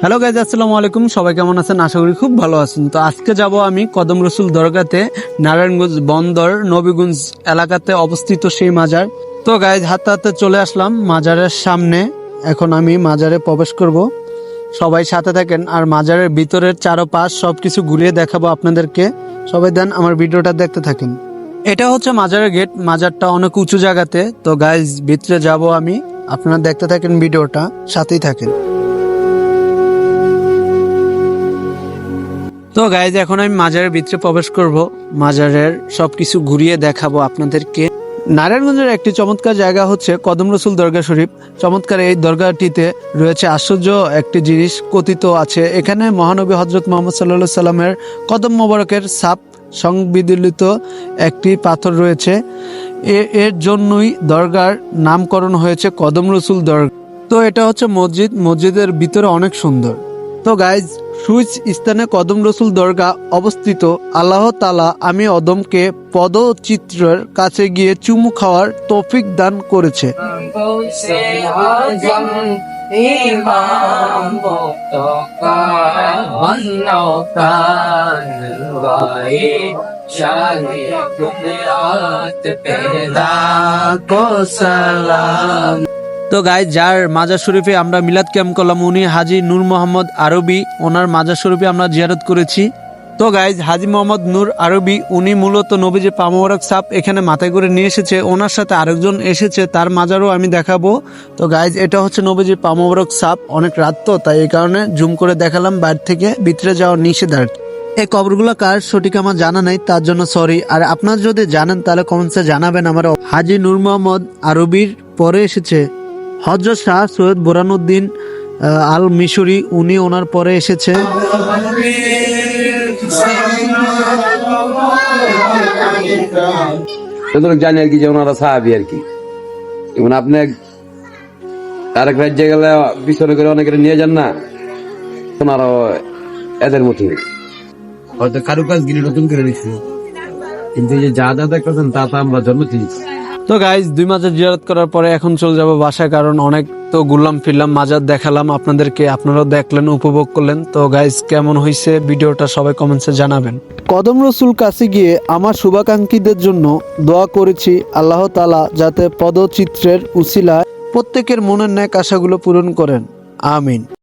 Hello guys আসসালামু আলাইকুম। সবাই কেমন আছেন? আশা করি খুব ভালো আছেন। তো আজকে যাব আমি কদম রসুল দরগাতে, নারায়ণগঞ্জ বন্দর, নবীগঞ্জ এলাকাতে অবস্থিত সেই মাজার। তো গাইজ হাতে হাতে চলে আসলাম মাজারের সামনে। এখন আমি মাজারে প্রবেশ করব। সবাই সাথে থাকেন। আর মাজারের ভিতরের চারোপাশ সবকিছু ঘুরিয়ে দেখাবো আপনাদেরকে। সবাই দেন আমার ভিডিওটা দেখতে থাকেন। এটা হচ্ছে মাজারের গেট। মাজারটা অনেক উঁচু জায়গাতে। তো গাইজ ভিতরে যাব আমি। আপনারা দেখতে থাকেন ভিডিওটা। সাথেই থাকেন। তো গাইজ এখন আমি মাজারের ভিতরে প্রবেশ করব। মাজারের সবকিছু ঘুরিয়ে দেখাবো আপনাদেরকে। নারায়ণগঞ্জের একটি চমৎকার জায়গা হচ্ছে কদম রসুল দরগা শরীফ। চমৎকার এই দরগাটিতে রয়েছে আশ্চর্য একটি জিনিস, কথিত আছে। এখানে মহানবী হজরত মোহাম্মদ সাল্লা সাল্লামের কদম মোবারকের সাপ সংবিদিলিত একটি পাথর রয়েছে। এর জন্যই দরগার নামকরণ হয়েছে কদম রসুল দরগা। তো এটা হচ্ছে মসজিদ। মসজিদের ভিতরে অনেক সুন্দর। তো গাইজ সুইচ স্থানে কদম রসুল দরগা অবস্থিত। আল্লাহ তালা আমি অদমকে পদচিত্রের কাছে গিয়ে চুমু খাওয়ার তৌফিক দান করেছে। তো গাই যার মাজার শরীফে আমরা মিলাদ ক্যাম্প করলাম, উনি হাজি নূর মোহাম্মদ আরবি। ওনার মাজার শরীফে আমরা জিয়ারত করেছি। তো গাইজ হাজি মোহাম্মদ নূর আরবি, উনি মূলত নবীজি পামোরক সাপ এখানে মাথায় করে নিয়ে এসেছে। ওনার সাথে আরেকজন এসেছে, তার মাজারও আমি দেখাবো। তো গাইজ এটা হচ্ছে নবীজি পামোরক সাপ। অনেক রাত তো, তাই এই কারণে জুম করে দেখালাম বাইরে থেকে, ভিতরে যাওয়া নিষেধ আর কি। এই কবরগুলো কার সঠিক আমার জানা নাই, তার জন্য সরি আর আপনার যদি জানেন, তাহলে কমেন্টসে জানাবেন আমার হাজি নূর মোহাম্মদ আরবির পরে এসেছে। হজরত শাহ সৈয়দ বোরানুদ্দিন আল মিশরি উনি ওনার পরে এসেছে। জানি আর কি যে ওনারা সাহাবি আর কি। এবং আপনি আরেক রাজ্যে গেলে পিছনে করে অনেকে নিয়ে যান না? ওনারাও এদের মতোই। হয়তো কারুকাজ গিরি নতুন করে দিচ্ছে কিন্তু এই যে যা যা দেখতেছেন তা তো আমরা জন্ম দিয়েছি তো গাইজ দুই মাজার জিয়ারত করার পরে এখন চলে যাব বাসায়, কারণ অনেক তো ঘুরলাম, ফিরলাম, মাজার দেখালাম, আপনাদেরকে আপনারাও দেখলেন, উপভোগ করলেন। তো গাইজ কেমন হয়েছে ভিডিওটা সবাই কমেন্টসে জানাবেন। কদম রসুল কাছে গিয়ে আমার শুভাকাঙ্ক্ষীদের জন্য দোয়া করেছি আল্লাহ তালা যাতে পদচিত্রের উসিলায় প্রত্যেকের মনের ন্যাক আশাগুলো পূরণ করেন। আমিন।